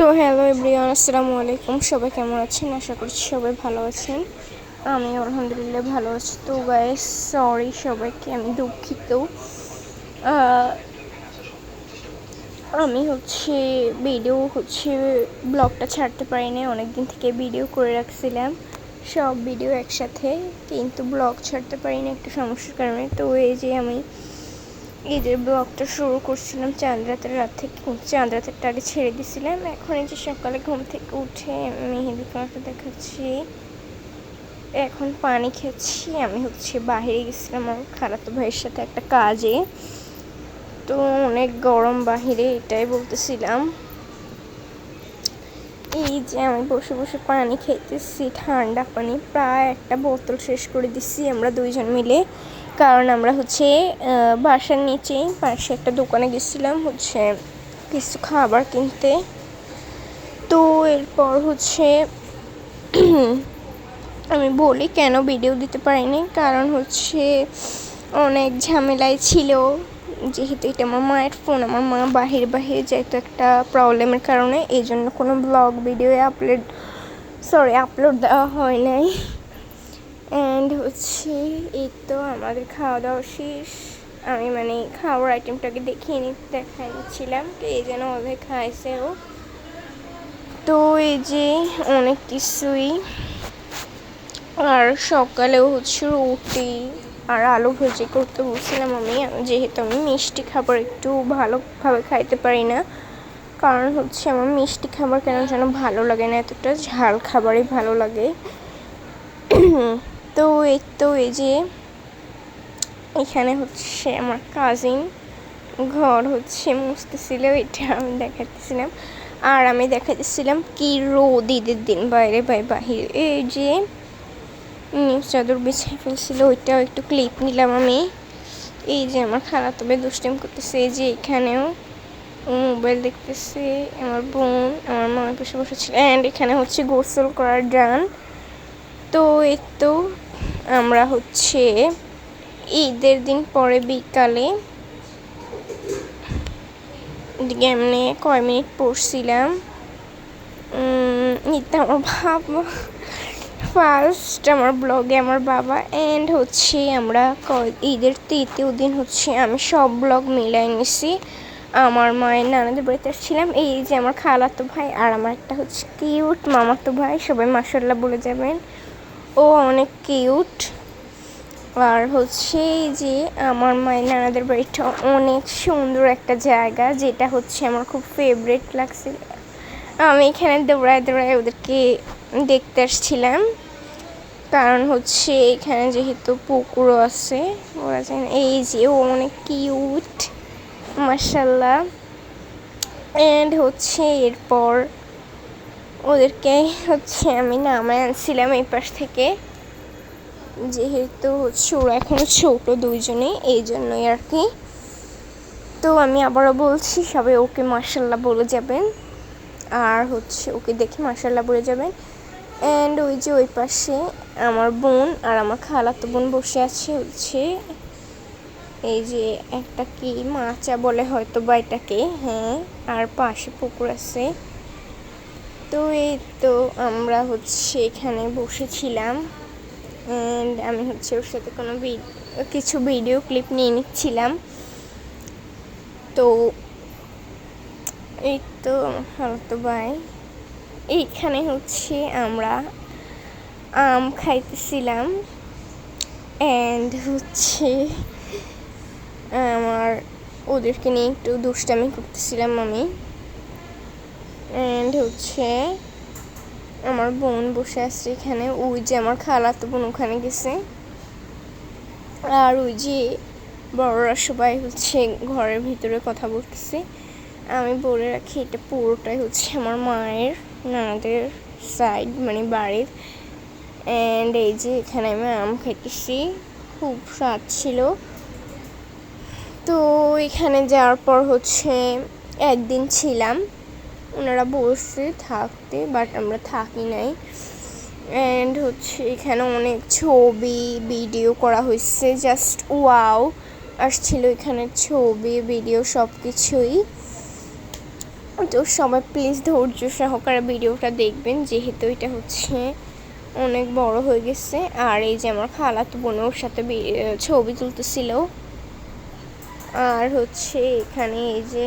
তো hello everyone, আসসালামু আলাইকুম। সবাই কেমন আছেন? আশা করছি সবাই ভালো আছেন। আমি আলহামদুলিল্লাহ ভালো আছি। তো গাইস সরি সবাইকে, আমি দুঃখিত। আমি হচ্ছে ভিডিও হচ্ছে ব্লগটা ছাড়তে পারিনি। অনেক দিন থেকে ভিডিও করে রাখছিলাম। সব ভিডিও একসাথে, কিন্তু ব্লগ ছাড়তে পারিনি একটা সমস্যার কারণে। তো এই যে আমি ঈদের ব্লগটা শুরু করছিলাম চাঁদ রাতের রাত থেকে চাঁদ রাতের টাকে ছেড়ে দিছিলাম। এখন এই যে সকালে ঘুম থেকে উঠে মেহেদি তোমাকে দেখাচ্ছি। এখন পানি খেয়েছি, আমি হচ্ছে বাইরে গেছিলাম আমার খালাতো ভাইয়ের সাথে একটা কাজে। তো অনেক গরম বাহিরে, এটাই বলতেছিলাম। এই যে আমি বসে বসে পানি খেতেছি, ঠান্ডা পানি, প্রায় একটা বোতল শেষ করে দিচ্ছি আমরা দুইজন মিলে। কারণ আমরা হচ্ছে বাসার নিচেই, পাশে একটা দোকানে গেছিলাম হচ্ছে কিছু খাবার কিনতে। তো এরপর হচ্ছে আমি বলি কেন ভিডিও দিতে পারিনি, কারণ হচ্ছে অনেক ঝামেলায় ছিল। যেহেতু এটা আমার মায়ের ফোন আমার মা বাহির বাহিরে যেহেতু একটা প্রবলেমের কারণে এই জন্য কোনো vlog video upload sorry upload দেওয়া হয় নাই। অ্যান্ড হচ্ছে এই তো আমাদের খাওয়া দাওয়া শেষ। আমি মানে খাওয়ার আইটেমটাকে দেখিয়ে নি দেখাই নিচ্ছিলাম তো এই যেন ওদের খাইছে ও। তো এই যে অনেক কিছুই। আর সকালেও হচ্ছে রুটি আর আলু ভাজি করতে বলছিলাম আমি যেহেতু আমি মিষ্টি খাবার একটু ভালোভাবে খাইতে পারি না। কারণ হচ্ছে আমার মিষ্টি খাবার কেন যেন ভালো লাগে না। এতটা ঝাল খাবারই ভালো লাগে। তো এই তো এই যে এখানে হচ্ছে আমার কাজিন ঘর হচ্ছে মুছতেছিল, এটা আমি দেখাতেছিলাম আর আমি দেখাতেছিলাম কি রোদ ঈদের দিন, বাইরে বাই বাহির। এই যে নিউজ চাদর বিছিয়ে ফেলছিল, ওইটাও একটু ক্লিপ নিলাম আমি। এই যে আমার খারাপ তবে দুষ্টিম করতেছে, এই যে এখানেও মোবাইল দেখতেছে, আমার বোন, আমার মা পাশে বসেছিল অ্যান্ড এখানে হচ্ছে গোসল করার ডান তো এই তো আমরা হচ্ছে ঈদের দিন পরে বিকালে এমনি কয় মিনিট পড়ছিলাম। এটা আমার বাবা ফার্স্ট আমার ব্লগে আমার বাবা অ্যান্ড হচ্ছে আমরা ঈদের তৃতীয় দিন হচ্ছে আমি সব ব্লগ মিলাই নিছি। আমার মায়ের নানাদের বাড়িতে আসছিলাম, এই যে আমার খালাতো ভাই আর আমার একটা হচ্ছে কিউট মামাতো ভাই, সবাই মাসাল্লাহ বলে যাবেন। ও অনেক কিউট। আর হচ্ছে এই যে আমার মায়ের নানাদের বাড়িটা অনেক সুন্দর একটা জায়গা, যেটা হচ্ছে আমার খুব ফেভারিট লাগছে আমি এখানে দৌড়ায় দৌড়ায় ওদেরকে দেখতে আসছিলাম। কারণ হচ্ছে এখানে যেহেতু পুকুরও আছে, ওরা জানে এই যে ও অনেক কিউট মার্শাল্লাহ অ্যান্ড হচ্ছে এরপর ওদেরকে হচ্ছে আমি নামায় আনছিলাম এই পাশ থেকে। যেহেতু হচ্ছে ওরা এখনও ছোট দুইজনে এই জন্যই আর কি। তো আমি আবারও বলছি, সবাই ওকে মার্শাল্লাহ বলে যাবেন। আর হচ্ছে ওকে দেখে মার্শাল্লাহ বলে যাবেন। অ্যান্ড ওই যে ওই পাশে আমার বোন আর আমার খালাতো বোন বসে আছে হচ্ছে। এই যে একটা কি মাচা বলে হয়তো বা এটাকে হ্যাঁ আর পাশে পুকুর আছে। তো এই তো আমরা হচ্ছে এখানে বসেছিলাম। অ্যান্ড আমি হচ্ছে ওর সাথে কোনো কিছু ভিডিও ক্লিপ নিয়ে নিচ্ছিলাম। তো এই তো তো ভাই এইখানে হচ্ছে আমরা আম খাইতেছিলাম। অ্যান্ড হচ্ছে আমার ওদেরকে নিয়ে একটু দুষ্টামি করতেছিলাম আমি। অ্যান্ড হচ্ছে আমার বোন বসে আছে এখানে। ওই যে আমার খালাতো বোন ওখানে গেছে। আর ওই যে বড়রা সবাই হচ্ছে ঘরের ভিতরে কথা বলতেছে। আমি বলে রাখি, এটা পুরোটাই হচ্ছে আমার মায়ের, নানাদের সাইড মানে বাড়ির। অ্যান্ড এই যে এখানে আমি আম খেতেছি। খুব স্বাদ ছিল। তো এখানে যাওয়ার পর হচ্ছে একদিন ছিলাম। ওনারা বসে থাকতে বাট আমরা থাকি নাই। অ্যান্ড হচ্ছে এখানে অনেক ছবি ভিডিও করা হয়েছে জাস্ট ওয়াও আসছিল এখানে ছবি ভিডিও সব কিছুই তো সবাই প্লিজ ধৈর্য সহকারে ভিডিওটা দেখবেন, যেহেতু এটা হচ্ছে অনেক বড় হয়ে গেছে। আর এই যে আমার খালাতো বোন ওর সাথে ছবি তুলতেছিল। আর হচ্ছে এখানে এই যে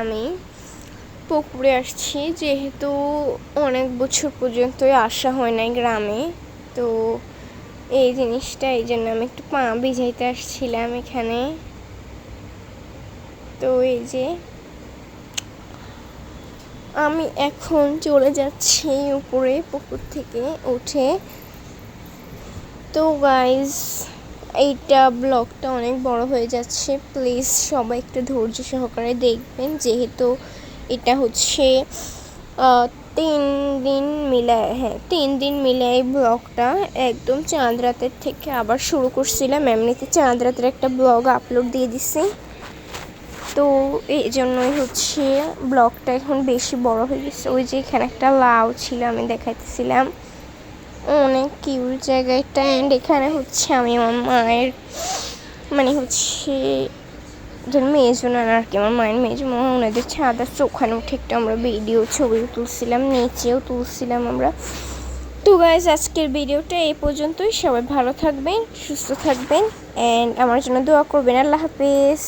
আমি পুকুরে আসছি, যেহেতু অনেক বছর পর্যন্তই আসা হয় নাই গ্রামে। তো এই জিনিসটা, এই জন্য আমি একটু পা ভিজাইতে আসছিলাম এখানে। তো এই যে আমি এখন চলে যাচ্ছি উপরে, পুকুর থেকে উঠে। তো গাইজ এইটা ব্লগটা অনেক বড় হয়ে যাচ্ছে। প্লিজ সবাই একটু ধৈর্য সহকারে দেখবেন, যেহেতু এটা হচ্ছে তিন দিন মিলায় হ্যাঁ তিন দিন মিলে এই ব্লগটা। একদম চাঁদ রাতের থেকে আবার শুরু করছিলাম। এমনিতে চাঁদ রাতের একটা ব্লগ আপলোড দিয়ে দিছি। তো এই জন্যই হচ্ছে ব্লগটা এখন বেশি বড় হয়ে গেছে। ওই যে এখানে একটা লাউ ছিল, আমি দেখাইতেছিলাম। অনেক কিউর জায়গাটা অ্যান্ড এখানে হচ্ছে আমি আমার মায়ের মানে হচ্ছে যেন মেয়েজন আর কি, আমার মায়ের মেয়েজন ওনাদের ছাদ আছে ওখানে উঠে একটা আমরা ভিডিও ছবিও তুলছিলাম, নিচেও তুলছিলাম আমরা। তো গাইজ আজকের ভিডিওটা এই পর্যন্তই। সবাই ভালো থাকবেন, সুস্থ থাকবেন অ্যান্ড আমার জন্য দোয়া করবেন। আল্লাহ হাফেজ।